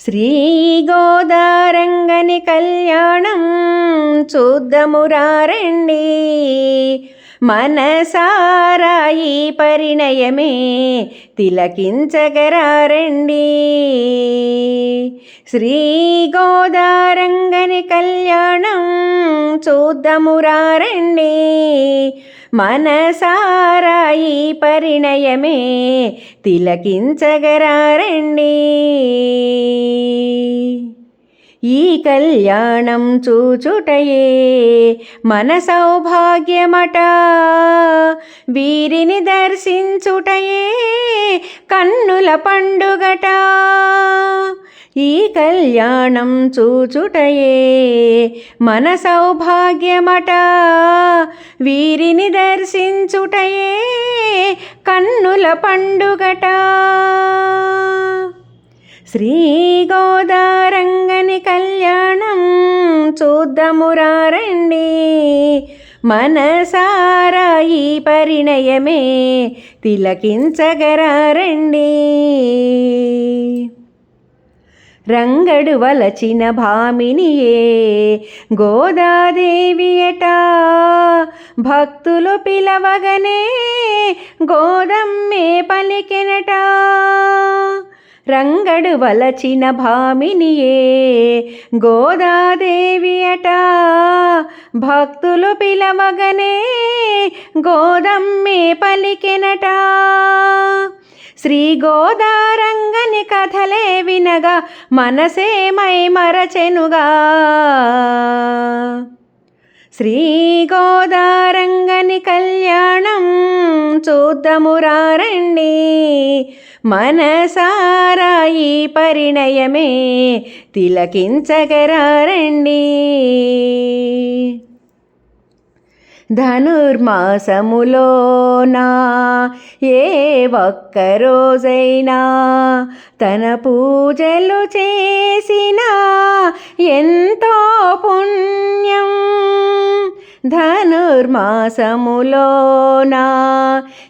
శ్రీ గోదారంగని కళ్యాణం చూద్దమురారండి మనసారాయి ఈ పరిణయమే. తిలకించగరారండి. శ్రీ గోదారంగని కళ్యాణం చూద్దమురారండి. మనసారాయి ఈ పరిణయమే. తిలకించగరారండి. ఈ కళ్యాణం చూచుటయే మన సౌభాగ్యమట. వీరిని దర్శించుటయే కన్నుల పండుగట. ఈ కళ్యాణం చూచుటయే మన సౌభాగ్యమట. వీరిని దర్శించుటయే కన్నుల పండుగట. శ్రీ గోదారంగని కళ్యాణం చూద్దమురారండి. మనసారా ఈ పరిణయమే తిలకించగరారండి. రంగడు వలచిన భామినియే గోదాదేవియట భక్తులు పిలవగనే గోదమ్మే పలికినట? రంగడు వలచిన భామినియే గోదాదేవి అట భక్తులు పిలవగనే గోదమ్మే పలికెనట. శ్రీ గోదారంగని కథలే వినగా మనసే మై మరచెనుగా శ్రీగోదారంగని కళ్యాణం చూద్దమురారండి. మనసారా ఈ పరిణయమే తిలకించగరారండి. ధనుర్మాసములోనా ఏ ఒక్కరోజైనా తన పూజలు చేసిన ఎంతో ధనుర్మాసములోన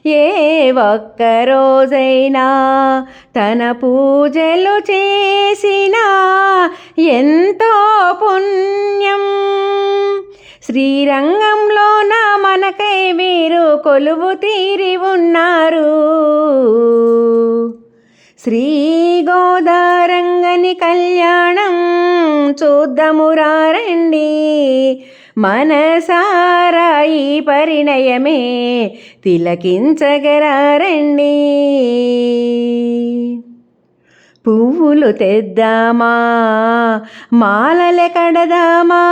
ఏ ఒక్క రోజైనా తన పూజలు చేసిన ఎంతో పుణ్యం. శ్రీరంగంలోన మనకై వీరు కొలువు తీరి ఉన్నారు. శ్రీ గోదారంగని కళ్యాణం చూద్దమురారండి మనసారాయి పరిణయమే. తిలకించగరారండి పువ్వులు తెద్దామా? మాలలె కడదామా?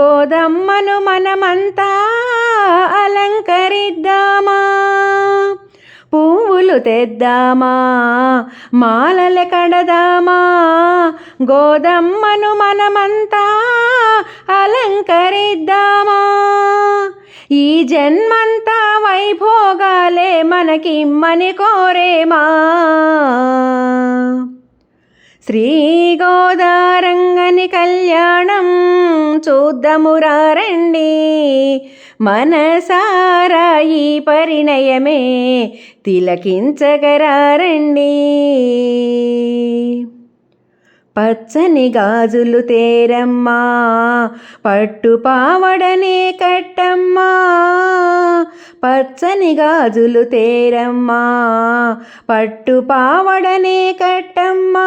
గోదమ్మను మనమంతా అలంకరిద్దామా? పువ్వులు తెద్దామా? మాలలె కడదామా? గోదమ్మను మనమంతా అలంకరిద్దామా? ఈ జన్మంతా వైభోగాలే మనకిమ్మని కోరేమా? శ్రీ గోదారంగని కళ్యాణం చూద్దమురారండి మనసారా ఈ పరిణయమే తిలకించగరారండి పచ్చని గాజులు తేరమ్మా పట్టు పావడనే కట్టమ్మా పచ్చని గాజులు తేరమ్మా పట్టు పావడనే కట్టమ్మా.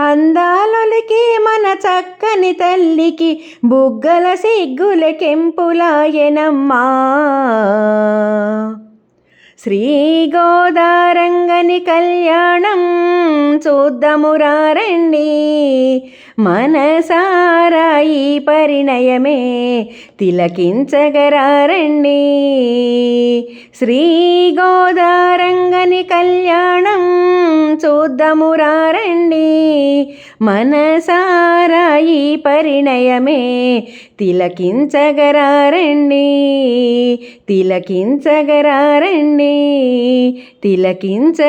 అందాలొలికి మన చక్కని తల్లికి బుగ్గల సిగ్గుల కెంపులాయనమ్మా. శ్రీగోదారంగని కళ్యాణం చూద్దమురారండి. మనసారా ఈ పరిణయమే తిలకించగరారండి. శ్రీగోదారంగని కళ్యాణం చూద్దమురారండి. మనసారా ఈ పరిణయమే తిలకించగరారండి. తిలకించగరారండి. తిలకించగరారండి.